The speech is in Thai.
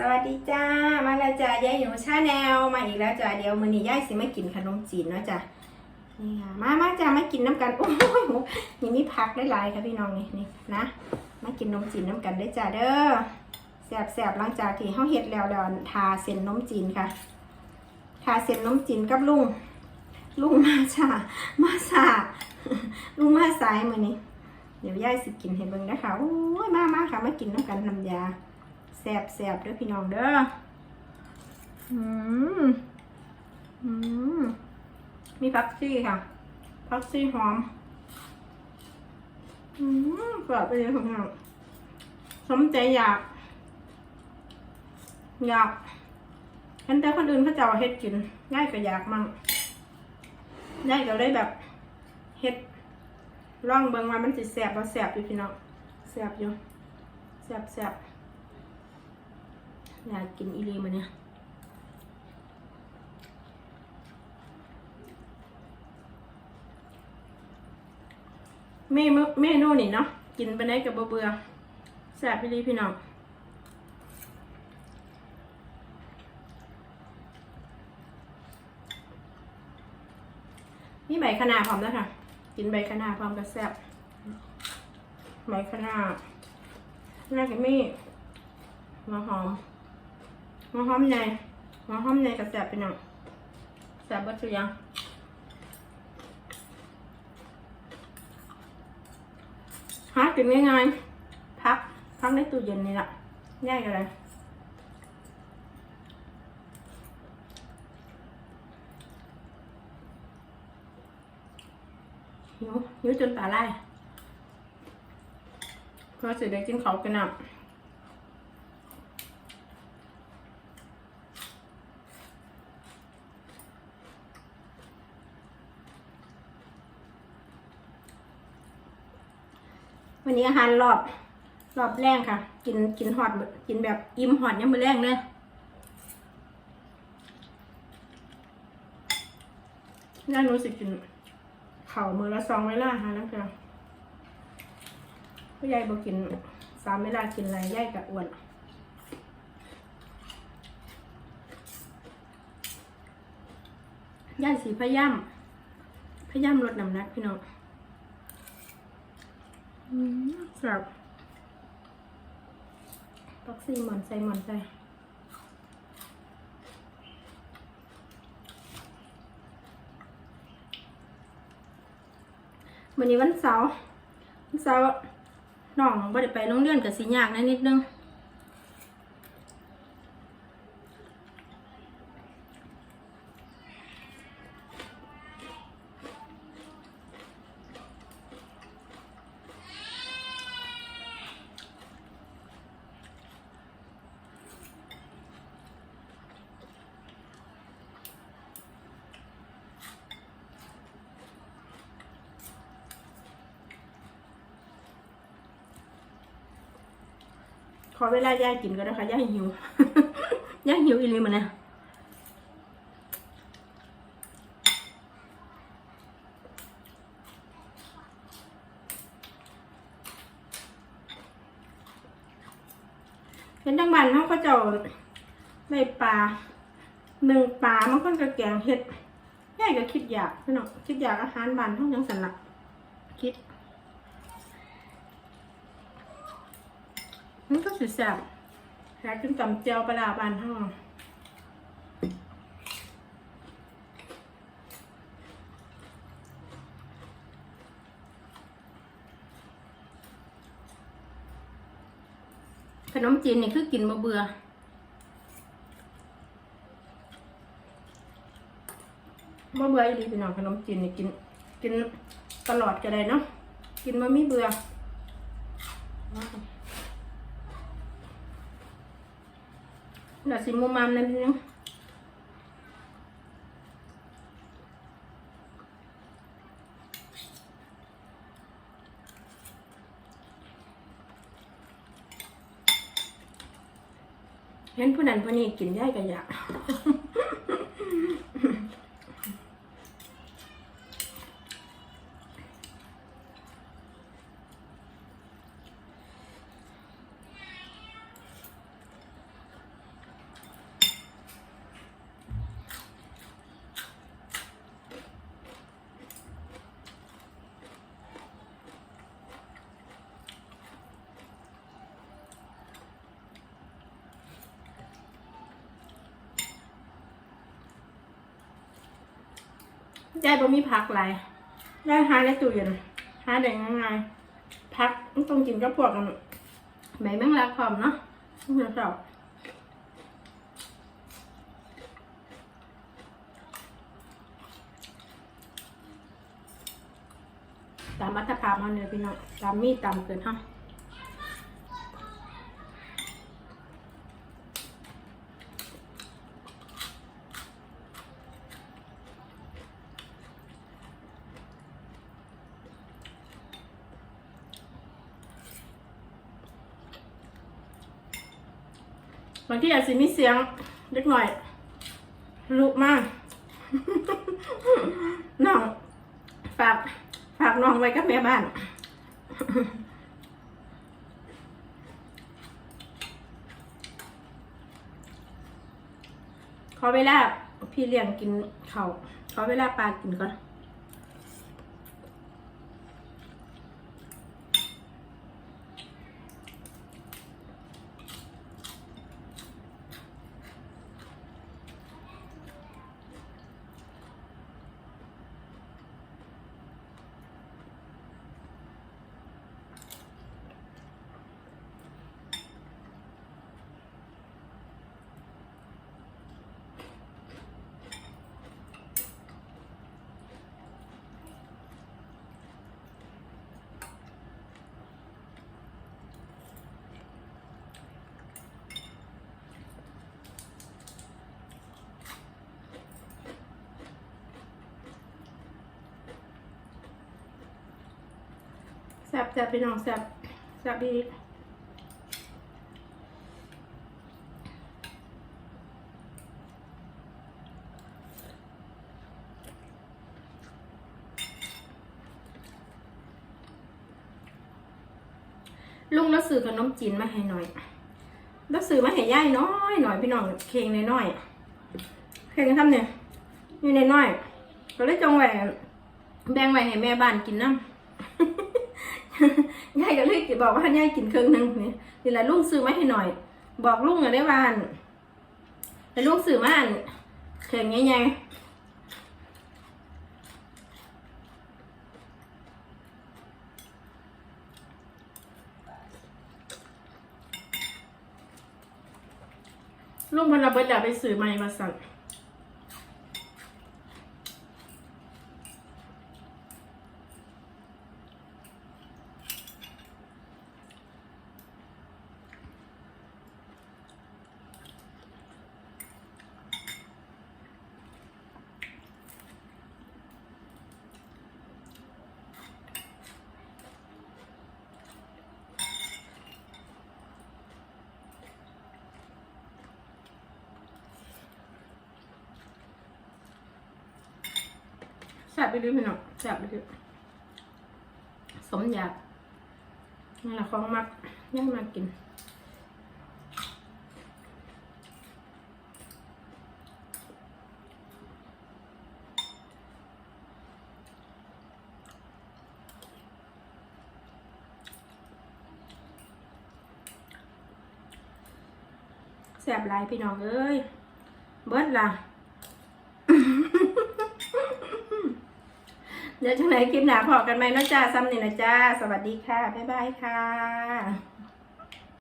สวัสดีจ้า มาแล้วจ้ายายหนูชาแนลมาอีกแล้วจ้าเดี๋ยวมื้อนี้ยายสิมากินขนมจีนเนาะจ้ะนี่ค่ะมามาจ้ามากินน้ำกันโอ้ยหมูนี่มีผักได้หลายค่ะพี่น้องนี่นี่นะ มากินนมจีนน้ำกันได้จ้าเด้อแซ่บแซ่บหลังจากที่เฮาเฮ็ดแล้วแล้วทาเส้นนมจีนค่ะทาเส้นนมจีนกับลุงลุงมาจ้ามาสาลุงมาสายมื้อนี้เดี๋ยวยายสิกินให้เบิ่งนะคะโอ้ยมามาค่ะมากินน้ำกันน้ำยา แสบแสบเด้อพี่น้องเด้ออืมอืมมีพักซี่ค่ะพักซี่หอม อืมกรอบไปเลยพี่น้องสมใจอยาก อยากเห็นแต่คนอื่นเขาจะเอาเฮ็ดกินง่ายก็อยากมั่งง่ายก็เลยแบบเฮ็ดลองเบิ่งว่ามันสิแสบบ่แสบอยู่พี่น้องแสบอยู่แสบแสบ อยากกินอีลีมาเนี่ยเมนูเมนูนี่เนาะกินไปไหนกับเบื่อแซ่บอีลีพี่น้องนี่ใบคะน้าพร้อมแล้วค่ะ กินใบคะน้าพร้อมกับแซ่บใบคะน้าน่าจะมีหัวหอม หัวหอมใหญ่หัวหอมใหญ่กับแสบเป็นหนังแสบบัดสุยังหากินง่ายๆพัก พักในตู้เย็นนี่แหละง่ายกันเลยหิวหิวจนตาไลายเพราะสิได้กินเขากันอะ วันนี้อาหารรอบรอบแรกค่ะ กินกินหอดกินแบบอิ่มหอดยังมือแรงเลยน่ารู้สึกกินเข่ามือละสองเวลาค่ะนั่นคือผู้ใหญ่บอกกินสามเวลากินอะไรย่ายกับอ้วนย่ายสีพะย่ำพะย่ำลดน้ำหนักพี่น้อง แซ่บปักซีหมอนใส่หมอนใส่วันนี้วันเสาร์วันเสาร์น้องบ่ได้ไปโรงเรียนกับสิยากนะนิดนึง ขอเวลายายกินก็ได้ค่ะยายหิวยายหิวอีหลีมันเนี่ยเห็นทั้งบ้านเขาก็จะได้ปลาหนึ่งปลามันก็กระแกงเห็ดยายก็คิดอยากพี่น้องคิดอยากอาหารบ้านเท่ายังสันละคิด มันก็สุดแซ่บหากินตำเจียวปลาร้าบานห้องขนมจีนนี่คือกินมาเบื่อมาเบื่ออีหลีพี่น้องขนมจีนนี่กิน กินตลอดก็ได้เนาะ กินมาไม่เบื่อ เดี๋ยวสิมุมมามนั่นนึงเห็นผู้นั้นผู้นี้กินได้ก็อยาก อ ยายบ่มีผักหลายยายหาในตู้เย็นหาได้ง่ายๆผักต้องกินกับพวกกันใบแมงลักพร้อมเนาะเดี๋ยวเจ้าตามอัตภาพมันเลยพี่น้องตามมีดตามเกินเฮา บางทีอาจจะมีเสียงเล็กหน่อยลุกมากน้องฝากฝากน้องไว้กับแม่บ้านขอเวลาพี่เลี้ยงกินเขาขอเวลาปลากินก่อน ซ่บแซ่บพี่น้องแซ่บแซ่บดีลุงแล้วซื้อขนมจีนมาให้หน่อยแล้วซื้อมาให้ย่ายน้อยหน่อยพี่น้องเค้งน้อยเค้งทำเนี่ยอยู่น้อยก็เลยจงไว้แบ่งไว้ให้แม่บ้านกินน้ำ ยายก็เลยบอกว่ายายกินครึ่งหนึงนี่นี่แหละลุงซื้อมาให้หน่อย บอกลุงอะได้วานแต่ลุงซื้อมาอันเข่งใหญ่ลุงพนเอาเบิดแล้วไปซื้อมาให้มาสั่ง ไปด้วยพี่น้องแซ่บไปด้วยสมอยากนี่แหละของมักย่างมากินแสบหลายพี่น้องเอ้ย เบิดล่ะ เดี๋ยวจังไหนคลิปหนาพอกันไหมนาะจ้าซ้ำนี่นะจ้า สวัสดีค่ะ บ๊ายบายค่ะ